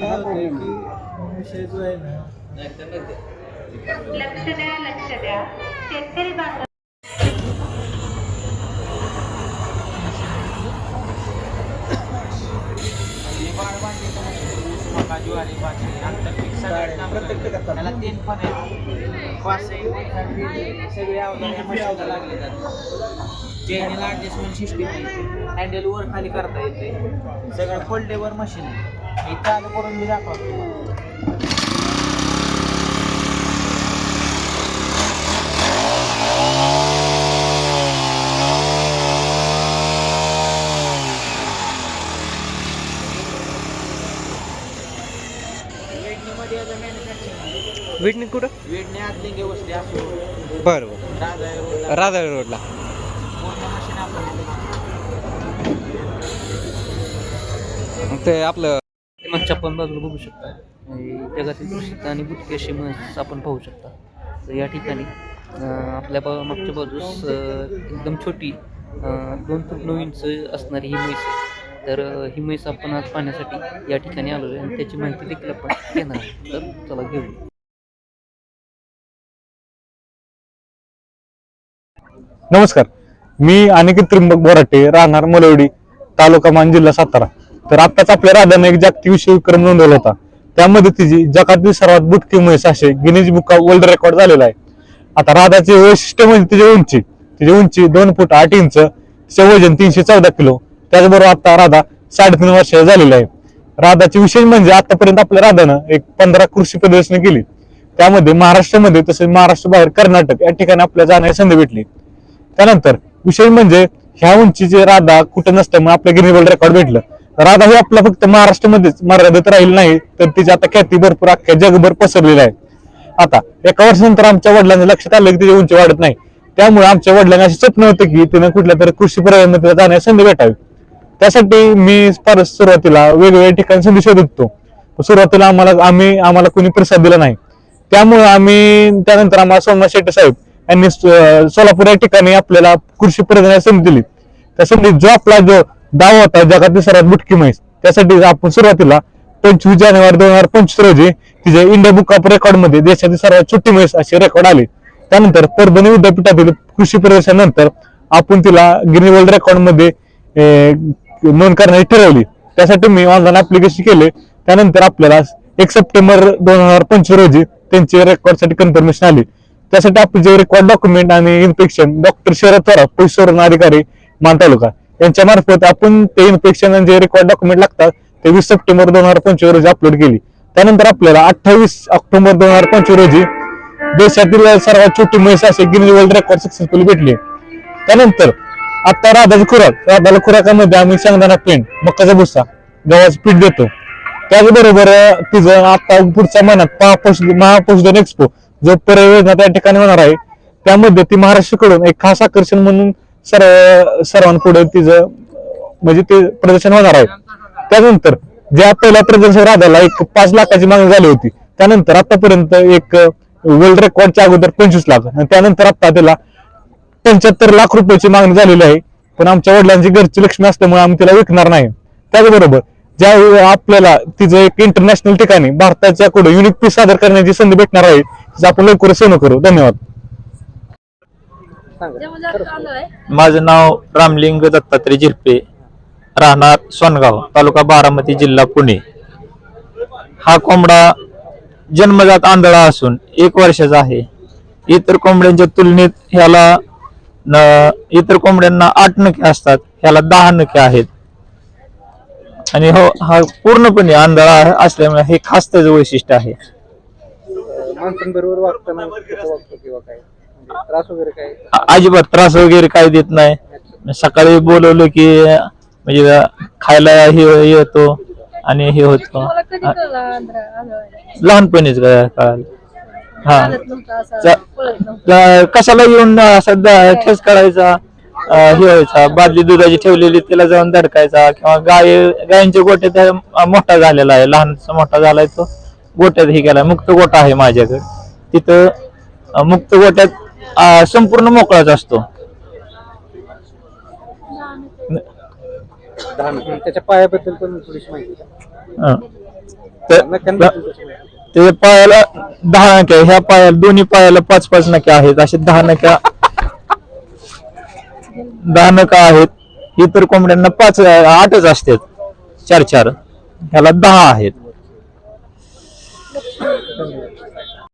विषय जो आहे ना लक्ष द्या लक्ष द्या. शेतकरी बांधव प्रत्येक पिकात त्याला तीन पण आहे. पाच सगळे अवजार या मशीनला लागले जातात चेनीला ॲडजस्टमेंट सिस्टीम आहे हँडल वर खाली करता येते. सगळं फोल्डेवर मशीन आहे. हे चालू करून मी दाखवतो. विटणी कुठं? वेडणी आतलिंगे वस्ती असो. बरं बरं. राधा रोडला. ते आपलं मागच्या पण बाजूला बघू शकता. जगातील प्रसिद्ध आणि बुटके अशी म्हैस आपण पाहू शकता. तर या ठिकाणी आपल्या बा मागच्या बाजूस एकदम छोटी दोन फूट नऊ इंच असणारी ही म्हैस आहे. तर ही म्हैस आपण आज पाहण्यासाठी या ठिकाणी आलो आहे आणि त्याची माहिती देखील आपण घेणार तर चला घेऊ नमस्कार. मी अनिकेत त्रिंबक बोराटे राहणार मलवडी तालुका मान जिल्हा सातारा. तर आत्ताच आपल्या राधाने एक जागतिक विषय विक्रम नोंदवला होता. त्यामध्ये तिची जगातील सर्वात बुटकी म्हैस असे गिनीज बुक वर्ल्ड रेकॉर्ड झालेला आहे. आता राधाचे वैशिष्ट्य म्हणजे तिची उंची. तिची उंची दोन फूट आठ इंच तिचे वजन तीनशे चौदा किलो. त्याचबरोबर आता राधा साडेतीन वर्ष झालेली आहे. राधाची विशेष म्हणजे आतापर्यंत आपल्या राधानं एक पंधरा कृषी प्रदर्शनं केली. त्यामध्ये महाराष्ट्रामध्ये तसेच महाराष्ट्र बाहेर कर्नाटक या ठिकाणी आपल्या जाण्याची संधी भेटली. त्यानंतर विशेष म्हणजे ह्या उंचीची राधा कुठं नसल्यामुळे आपल्या गिनी वर्ल्ड रेकॉर्ड भेटलं. राधा हे आपला फक्त महाराष्ट्रामध्येच मर्यादित राहील नाही तर तिची आता ख्याती भरपूर अख्ख्या जगभर पसरलेली आहे. आता एका वर्षानंतर आमच्या वडिलांना लक्षात आलं की तिची उंची वाढत नाही. त्यामुळे आमच्या वडिलांना असे स्वप्न होतं की तिने कुठल्या तरी कृषी पर्यायामध्ये जाण्यास संधी भेटावी. त्यासाठी मी फार सुरुवातीला वेगवेगळ्या ठिकाणी संधी शोधत. होतो सुरुवातीला आम्हाला आम्ही आम्हाला कोणी प्रसाद दिला नाही. त्यामुळे आम्ही त्यानंतर आम्हाला सोमनाथ शेट्टी साहेब यांनी सोलापूर या ठिकाणी आपल्याला कृषी प्रदर्शनाची संधी दिली. त्या संधीत जो आपला जो दावा होता जगातील सर्वात बुटकी म्हैस. त्यासाठी आपण सुरुवातीला पंचवीस जानेवारी दोन हजार पंचवीस रोजी तिचे इंडिया बुक ऑफ रेकॉर्डमध्ये देशातील सर्वात छोटी म्हैस असे रेकॉर्ड आले. त्यानंतर परभणी विद्यापीठातील कृषी प्रदर्शनानंतर आपण तिला गिनी वर्ल्ड रेकॉर्डमध्ये नोंद करण्याची ठरवली. त्यासाठी मी ऑनलाईन अप्लिकेशन केले. त्यानंतर आपल्याला एक सप्टेंबर दोन हजार पंचवीस रोजी त्यांचे रेकॉर्डसाठी कन्फर्मेशन आली. त्यासाठी आपले जे रेकॉर्ड डॉक्युमेंट आणि इन्स्पेक्शन डॉक्टर शरद थोरा पशुसंवर्धन अधिकारी मान तालुका यांच्या मार्फत आपण ते इन्फेक्शन जे रेकॉर्ड डॉक्युमेंट लागतात ते वीस सप्टेंबर दोन हजार पंचवीस रोजी अपलोड केली. त्यानंतर आपल्याला अठ्ठावीस ऑक्टोबर दोन हजार पंचवीस रोजी देशातील सर्वात छोटी म्हैस असे गिनीज वर्ल्ड रेकॉर्ड सक्सेसफुल भेटले. त्यानंतर आता राधाची खुराक राधाला खुराकामध्ये आम्ही शेंगदाणा पेंट मकाचा भुस्सा गव्हाचं पीठ देतो. त्याचबरोबर तिचं आता पुढच्या महिन्यात महापशुधन एक्सपो जो परयोजना त्या ठिकाणी होणार आहे त्यामध्ये ती महाराष्ट्राकडून एक खास आकर्षण म्हणून सर्व सर्वांपुढे तिचं म्हणजे ते प्रदर्शन होणार आहे. त्यानंतर ज्या पहिल्या प्रदर्शन राधाला एक पाच लाखाची मागणी झाली होती त्यानंतर आतापर्यंत एक वर्ल्ड रेकॉर्डच्या अगोदर पंचवीस लाख. आणि त्यानंतर आता त्याला पंच्याहत्तर लाख रुपयाची मागणी झालेली आहे. पण आमच्या वडिलांची घरची लक्ष्मी असल्यामुळे आम्ही तिला विकणार नाही. त्याचबरोबर ज्या आपल्याला तिचं एक इंटरनॅशनल ठिकाणी भारताच्या कुठे युनिक पीस सादर करण्याची संधी भेटणार आहे आपण लवकर सेवन करू. धन्यवाद. माझं नाव रामलिंग दत्तात्रय झिरपे. राहणार सोनगाव तालुका बारामती जिल्हा पुणे. हा कोंबडा जन्मजात आंधळा असून एक वर्षाचा आहे. इतर कोंबड्यांच्या तुलनेत ह्याला न- इतर कोंबड्यांना आठ नखे असतात ह्याला दहा नखे आहेत. आणि हो हा पूर्णपणे आंधळा आहे असल्यामुळे हे खास त्याचं वैशिष्ट्य आहे. माणसांबरोबर वागताना किंवा काय? म्हणजे त्रास वगैरे काय अ- अजिबात त्रास वगैरे काही देत नाही. सकाळी बोलवलं की म्हणजे खायला हे येतो आणि हे होतो. लहानपणीच ग- कळालं हा. कशाला येऊन द- ठेस करायचा हे व्हायचा बादली दुधाची ठेवलेली तिला जाऊन धडकायचा किंवा गाय गायींच्या गोट्यात हा मोठा झालेला आहे लहानसा मोठा झालाय तो. गोट्यात हे केलाय मुक्त गोटा आहे माझ्याकडे. तिथं मुक्त गोट्यात संपूर्ण मोकळाच असतो. त्याच्या पायाबद्दल पण थोडीशी माहिती द्या. अं. तर नक्यांबद्दल थोडीशी माहिती द्या. त्याच्या पायाला दहा नक्या ह्या पायाला दोन्ही पायाला पाच पाच नक्या आहेत असे दहा नक्या दहा नका आहेत इतर कोंबड्यांना पाच आठच असतात चार चार ह्याला दहा आहेत